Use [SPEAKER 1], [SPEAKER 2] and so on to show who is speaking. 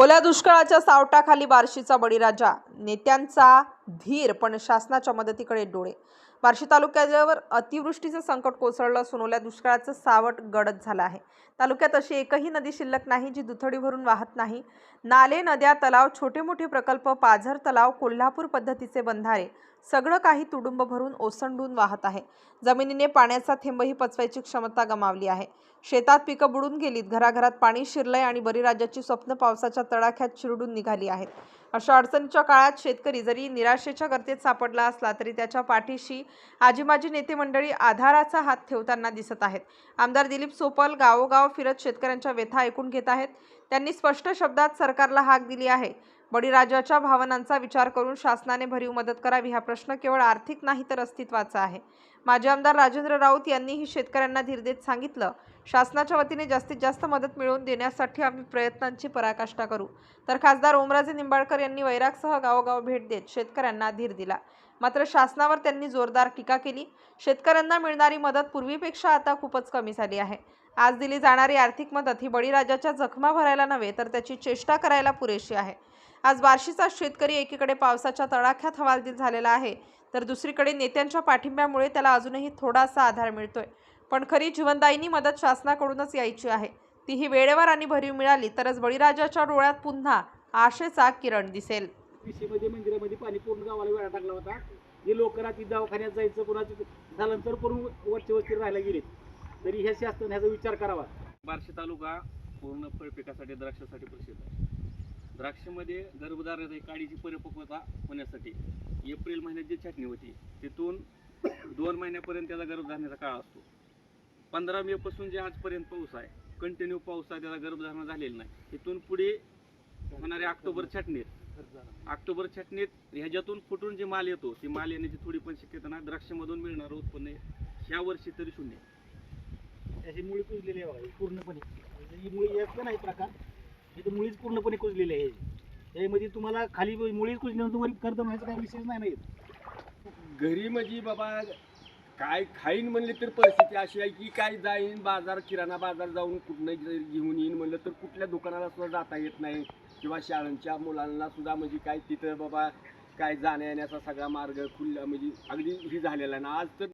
[SPEAKER 1] ओल्या दुष्काळाच्या सावटाखाली बार्शीचा बळीराजा. नेत्यांचा धीर पण शासनाच्या मदतीकडे डोळे. बार्शी तालुक्यावर अतिवृष्टीचं संकट कोसळलं असून ओल्या दुष्काळाचं सावट गडद झालं आहे. तालुक्यात अशी एकही नदी शिल्लक नाही जी दुथडी भरून वाहत नाही. नाले नद्या तलाव छोटे मोठे प्रकल्प पाझर तलाव कोल्हापूर पद्धतीचे बंधारे सगळं काही तुडुंब भरून ओसंडून वाहत आहे. जमिनीने पाण्याचा थेंबही पचवायची क्षमता गमावली आहे. शेतात पिकं बुडून गेलीत. घराघरात पाणी शिरलंय आणि बळीराजाची स्वप्न पावसाच्या तडाख्यात चिरडून निघाली आहेत. अशा अडचणीच्या काळात शेतकरी जरी निराशेच्या गर्तेत सापडला असला तरी त्याच्या पाठीशी आजी माजी नेते मंडळी आधाराचा हात ठेवताना दिसत आहेत. आमदार दिलीप सोपल गावोगाव फिरत शेतकऱ्यांच्या व्यथा ऐकून घेत आहेत. त्यांनी स्पष्ट शब्दात सरकारला हाक दिली आहे. बळीराजाच्या भावनांचा विचार करून शासनाने भरीव मदत करावी हा प्रश्न केवळ आर्थिक नाही तर अस्तित्वाचा आहे. माजी आमदार राजेंद्र राऊत यांनीही शेतकऱ्यांना धीर देत सांगितलं. शासनाच्या वतीने जास्तीत जास्त मदत मिळवून देण्यासाठी आम्ही प्रयत्नांची पराकाष्ठा करू. तर खासदार ओमराजे निंबाळकर यांनी वैरागसह गावोगाव भेट देत शेतकऱ्यांना धीर दिला. मात्र शासनावर त्यांनी जोरदार टीका केली. शेतकऱ्यांना मिळणारी मदत पूर्वीपेक्षा आता खूपच कमी झाली आहे. आज दिली जाणारी आर्थिक मदत ही बळीराजाच्या जखमा भरायला नव्हे तर त्याची चेष्टा करायला पुरेशी आहे. आज बार्शीचा शेतकरी एकीकडे पावसाच्या तडाख्यात हवालदिल झालेला आहे. तर दुसरीकडे नेत्यांच्या पाठिंब्यामुळे त्याला अजूनही थोडासा आधार मिळतोय. पण खरी जीवनदायिनी मदत शासनाकडूनच यायची आहे. तीही वेळेवर आणि भरीव मिळाली तरच बळीराजाच्या डोळ्यात पुन्हा आशेचा किरण दिसेल.
[SPEAKER 2] मध्ये मंदिरामध्ये पाणी पूर्ण गावाला वेळा टाकला होता. जे लोक रात्री दवाखान्यात जायचं कोणाचं स्थलांतर करून वरचे वरती राहायला गेले. तरी ह्या शासनाने ह्याचा विचार करावा.
[SPEAKER 3] बार्शी तालुका पूर्ण फळपिकासाठी द्राक्षासाठी प्रसिद्ध आहे. द्राक्षामध्ये गर्भधारणा काडीची परिपक्वता होण्यासाठी एप्रिल महिन्यात जी छाटणी होती तिथून दोन महिन्यापर्यंत त्याचा गर्भधारणेचा काळ असतो. पंधरा मे पासून जे आजपर्यंत पाऊस आहे कंटिन्यू पाऊस आहे त्याला गर्भधारणा झालेली नाही. इथून पुढे होणाऱ्या ऑक्टोबर छाटणीत ऑक्टोबर छाटणीत ह्याच्यातून फुटून जे माल येतो ती माल येण्याची थोडी पण शक्यता नाही. द्राक्षामधून मिळणारं उत्पन्न ह्या वर्षी तरी शून्य
[SPEAKER 2] त्याची मुळी कुजलेली आहे पूर्णपणे. म्हणजे ही मुळी येत नाही प्रकार. हे तर मुळीच पूर्णपणे कुजलेली आहे. त्यामध्ये तुम्हाला खाली मुळीच कुजल्यानंतर तुम्हाला कर्ज व्हायचा काही विषय नाही
[SPEAKER 4] घरी म्हणजे बाबा काय खाईन म्हणले तर परिस्थिती अशी आहे की काय जाईन बाजार किराणा बाजार जाऊन कुठनं जर घेऊन येईन म्हणलं तर कुठल्या दुकानाला सुद्धा जाता येत नाही. किंवा शाळांच्या मुलांना सुद्धा म्हणजे काय तिथं बाबा काय जाण्या येण्याचा सगळा मार्ग खुल्ला म्हणजे अगदी हे झालेला आहे. ना आज तर